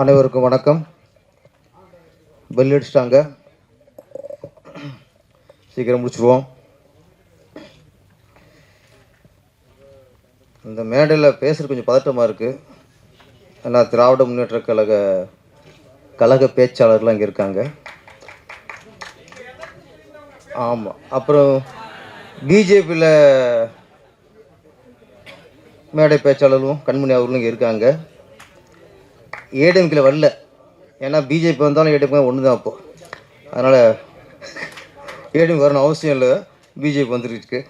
அனைவருக்கும் வணக்கம். பெல் அடிச்சிட்டாங்க சீக்கிரம் முடிச்சுருவோம். இந்த மேடையில் பேசுகிறது கொஞ்சம் பதட்டமாக இருக்குது ஏன்னா திராவிட முன்னேற்ற கழக கழக பேச்சாளர்லாம் இங்கே இருக்காங்க. ஆமாம் அப்புறம் பிஜேபியில் மேடை பேச்சாளர்களும் கண்மணி அவர்களும் இங்கே இருக்காங்க. ஏடிஎம்கில் வரல. ஏன்னா பிஜேபி வந்தாலும் ஏடிஎம்கே ஒன்று தான் அப்போது அதனால் ஏடிஎம் வரணும் அவசியம் இல்லை. பிஜேபி வந்துருக்கு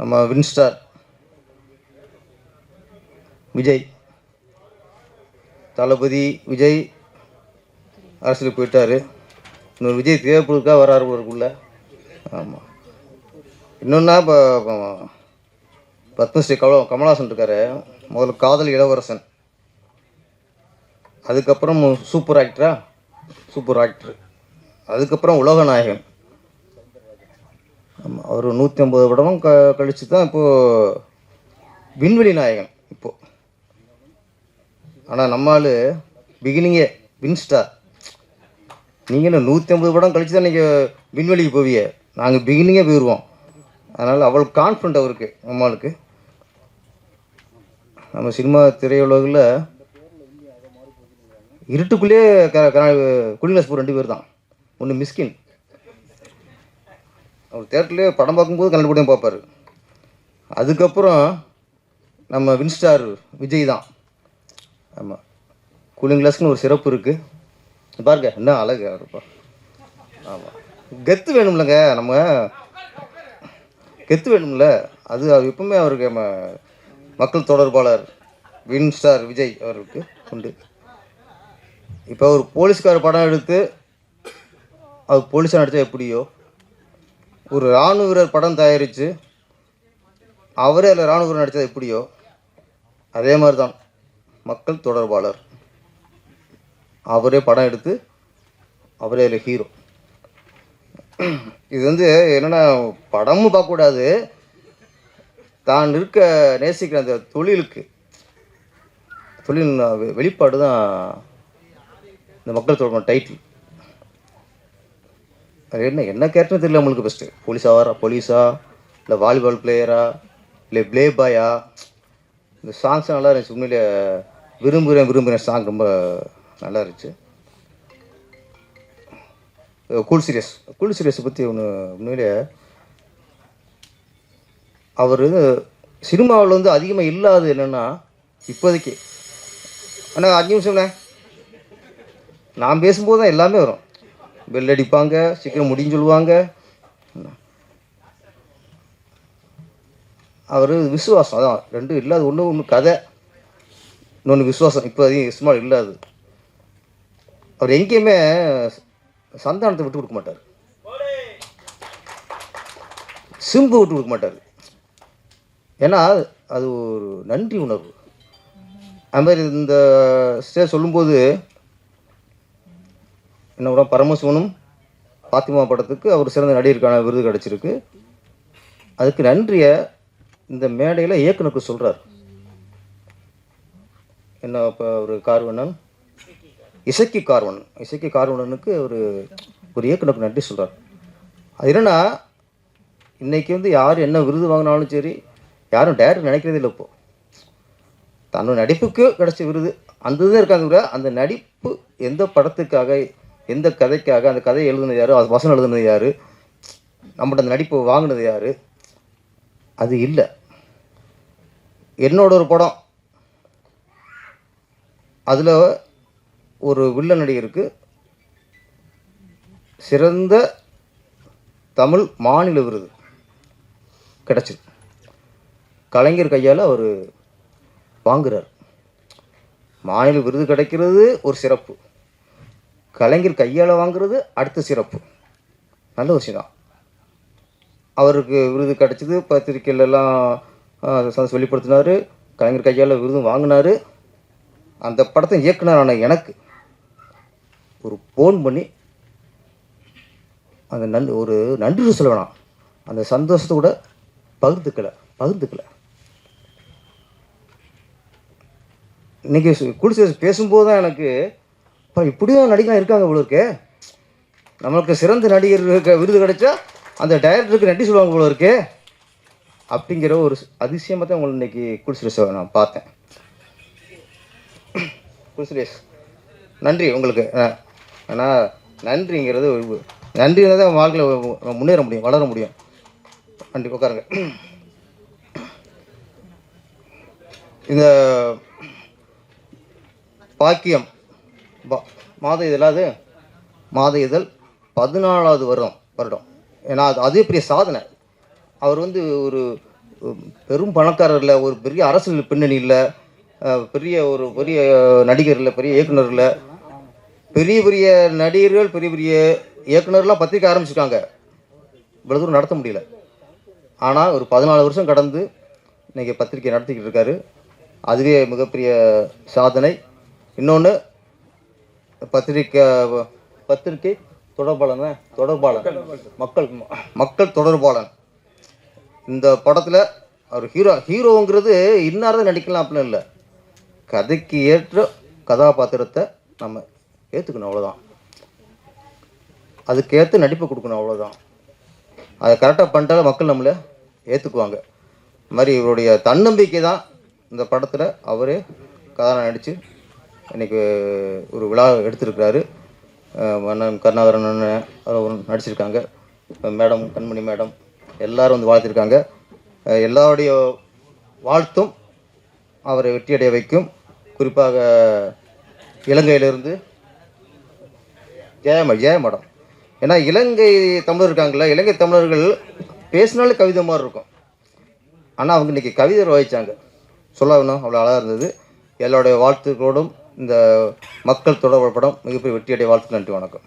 நம்ம வின்ஸ்டார் விஜய். தளபதி விஜய் அரசியலுக்கு போயிட்டார். இன்னொரு விஜய் தேவைப்படுறதுக்காக வராரு ஊருக்குள்ள ஆமாம் இன்னொன்னா இப்போ பத்மஸ்ரீ கமல கமலாசன் இருக்காரு. முதல்ல காதல் இளவரசன். அதுக்கப்புறம் சூப்பர் ஆக்டரா சூப்பர் ஆக்டர் அதுக்கப்புறம் உலக நாயகன். ஆமாம் அவர் நூற்றி ஐம்பது படமும் க கழித்து தான் இப்போது விண்வெளி நாயகன் இப்போது ஆனால் நம்மால் பிகினிங்கே வின்ஸ்டார் நீங்கள் என்ன நூற்றி ஐம்பது படம் கழித்து தான் நீங்கள் விண்வெளிக்கு போவிய நாங்கள் பிகினிங்கே போயிடுவோம் அதனால் அவ்வளோ கான்ஃபிடண்ட் அவருக்கு நம்மளுக்கு நம்ம சினிமா திரையுலகில் இருட்டுக்குள்ளேயே க க குடிலாஸ்பூர் ரெண்டு பேர் தான் ஒன்று மிஸ்கின். அவர் தேட்டர்லேயே படம் பார்க்கும்போது கண்டுபிடியும் பார்ப்பார். அதுக்கப்புறம் நம்ம வின்ஸ்டார் விஜய் தான். ஆமாம் கூலிங் கிளாஸ்னு ஒரு சிறப்பு இருக்குது பாருங்க என்ன அழகு இருப்பா ஆமாம் கெத்து வேணும்லங்க நம்ம. கெத்து வேணும்ல. அது அது எப்பவுமே அவருக்கு நம்ம மக்கள் தொடர்பாளர் வின் ஸ்டார் விஜய் அவருக்கு உண்டு. இப்போ ஒரு போலீஸ்கார் படம் எடுத்து அவர் போலீஸாக நடித்தா எப்படியோ ஒரு இராணுவ வீரர் படம் தயாரித்து அவரே அதில் இராணுவ வீரர் நடித்தது எப்படியோ அதே மாதிரி தான் மக்கள் தொடர்பாளர். அவரே படம் எடுத்து அவரே அதில் ஹீரோ இது வந்து என்னென்னா படமும் பார்க்கக்கூடாது. தான் இருக்க நேசிக்கிற அந்த தொழிலுக்கு. தொழில் வெ- வெளிப்பாடு தான் இந்த மக்கள் தொடர்பான டைட்டில் அது என்ன என்ன கேரக்டர் தெரியல அவங்களுக்கு ஃபஸ்ட்டு போலீஸாக வரா போலீஸா இல்லை வாலிபால் பிளேயரா இல்லை ப்ளே பாயா இந்த சாங்ஸ் நல்லா இருந்துச்சு. உண்மையிலே விரும்புகிறேன் விரும்புகிறேன் சாங் ரொம்ப நல்லா இருந்துச்சு. கூல் சீரியஸ் கூல் சீரியஸை பற்றி ஒன்று உண்மையிலே அவர் சினிமாவில் வந்து அதிகமாக இல்லாது என்னென்னா இப்போதைக்கு. அண்ணா அஞ்சு நிமிஷம்ண்ணே நான் பேசும்போது தான் எல்லாமே வரும். பெல் அடிப்பாங்க சீக்கிரம் முடியும் சொல்லுவாங்க. அவர் விசுவாசம் அதான். ரெண்டும் இல்லாது ஒன்று ஒன்று கதை. இன்னொன்று விசுவாசம் இப்போ அதிகம் சினிமா இல்லாது. அவர் எங்கேயுமே சந்தானத்தை விட்டு கொடுக்க மாட்டார். சிம்பு விட்டு கொடுக்க மாட்டார். ஏன்னா அது ஒரு நன்றி உணர்வு. அது மாதிரி இந்த ஸ்டேஜ் சொல்லும்போது என்ன கூட பரமசிவனும் பாத்திமா படத்துக்கு அவர் சிறந்த நடிகருக்கான விருது கிடச்சிருக்கு. அதுக்கு நன்றியை இந்த மேடையில் இயக்குனருக்கு சொல்கிறார் என்ன இப்போ ஒரு கார்வணன் இசக்கி கார்வன் இசக்கி கார்வணனுக்கு ஒரு ஒரு இயக்குனருக்கு நன்றி சொல்கிறார் அது என்னன்னா இன்றைக்கி வந்து யார் என்ன விருது வாங்கினாலும் சரி யாரும் டேரக்டர் நினைக்கிறதே இல்லை இப்போ. தன்னோட நடிப்புக்கு கிடச்ச விருது. அந்த இதுதான் இருக்காங்க கூட அந்த நடிப்பு எந்த படத்துக்காக எந்த கதைக்காக அந்த கதையை எழுதுனது யார்? அது வசனம் எழுதுனது யார்? நம்மகிட்ட அந்த நடிப்பு வாங்கினது யார்? அது இல்லை. என்னோட ஒரு படம். அதில் ஒரு வில்ல நடிகருக்கு சிறந்த தமிழ் மாநில விருது கிடச்சிது கலைஞர் கையால் அவர் வாங்குறார். மாநில விருது கிடைக்கிறது ஒரு சிறப்பு. கலைஞர் கையால் வாங்குறது அடுத்த சிறப்பு. நல்ல விஷயம் தான். அவருக்கு விருது கிடைச்சது பத்திரிக்கையில சந்தோஷம் வெளிப்படுத்தினார். கலைஞர் கையால் விருதும் வாங்கினார். அந்த படத்தை இயக்குனரான எனக்கு ஒரு ஃபோன் பண்ணி அந்த நன் ஒரு நன்றி சொல்ல வேணாம். அந்த சந்தோஷத்தை கூட பகிர்ந்துக்கலை. இன்றைக்கி குடிசை பேசும்போது தான் எனக்கு இப்போ இப்படியும் நடிகலாம் இருக்காங்க இவ்வளோருக்கு நம்மளுக்கு சிறந்த நடிகர் விருது கிடைச்சா அந்த டைரக்டருக்கு நன்றி சொல்லுவாங்க போல இருக்கே. அப்படிங்கிற ஒரு அதிசயமாக தான் உங்களை இன்னைக்கு குடிசுரேஷை நான் பார்த்தேன். குடிசுரேஷ் நன்றி உங்களுக்கு. ஆனால் நன்றிங்கிறது ஒரு- நன்றி தான் வாழ்க்கையில் முன்னேற முடியும் வளர முடியும். நன்றி உட்காருங்க. இந்த பாக்கியம். மாத இதழாது மாத இதழ் பதினாலாவது வருடம் வருடம். ஏன்னா அது அதே பெரிய சாதனை. அவர் வந்து ஒரு பெரும் பணக்காரர் இல்லை ஒரு பெரிய அரசியல் பின்னணி இல்லை பெரிய ஒரு பெரிய நடிகர் இல்லை பெரிய இயக்குனர் இல்லை. பெரிய பெரிய நடிகர்கள் பெரிய பெரிய இயக்குனர்லாம் பத்திரிக்கை ஆரம்பிச்சிருக்காங்க. இவ்வளோ தூரம் நடத்த முடியல. ஆனால் ஒரு பதினாலு வருஷம் கடந்து இன்னைக்கு பத்திரிக்கை நடத்திக்கிட்டு இருக்காரு. அதுவே மிகப்பெரிய சாதனை. இன்னொன்று பத்திரிக்கை பத்திரிக்கை தொடர்பாளன் தொடர்பாளன். மக்கள் மக்கள் தொடர்பாளன். இந்த படத்தில் அவர் ஹீரோ ஹீரோங்கிறது இன்னார் தான் நடிக்கலாம் அப்படின்னு இல்லை. கதைக்கு ஏற்ற கதாபாத்திரத்தை நம்ம ஏற்றுக்கணும் அவ்வளோதான் அதுக்கேற்ற நடிப்பு கொடுக்கணும் அவ்வளோதான் அதை கரெக்டாக பண்ணிட்டால மக்கள் நம்மளை ஏற்றுக்குவாங்க இது மாதிரி இவருடைய தன்னம்பிக்கை தான் இந்த படத்தில் அவரே கதாநாயகம் நடித்து இன்றைக்கி ஒரு விழா எடுத்திருக்கிறாரு. மன்னன் கருணாகரன் அண்ணன் அவரும் நடிச்சிருக்காங்க. மேடம் கண்மணி மேடம் எல்லாரும் வந்து வாழ்த்திருக்காங்க. எல்லாருடைய வாழ்த்தும் அவரை வெற்றியடைய வைக்கும். குறிப்பாக இலங்கையிலிருந்து ஜெயம ஜெயமடம் ஏன்னா இலங்கை தமிழர் இருக்காங்கல்ல இலங்கை தமிழர்கள் பேசினாலே கவிதை மாதிரி இருக்கும். ஆனால் அவங்க இன்றைக்கி கவிதை வாய்ச்சாங்க சொல்ல வேணும் அவ்வளோ அழகாக இருந்தது. எல்லாருடைய வாழ்த்துக்களோடும் இந்த மக்கள் தொடர்பு படம் மிகப்பெரிய வெற்றியடைய வாழ்த்து நன்றி வணக்கம்.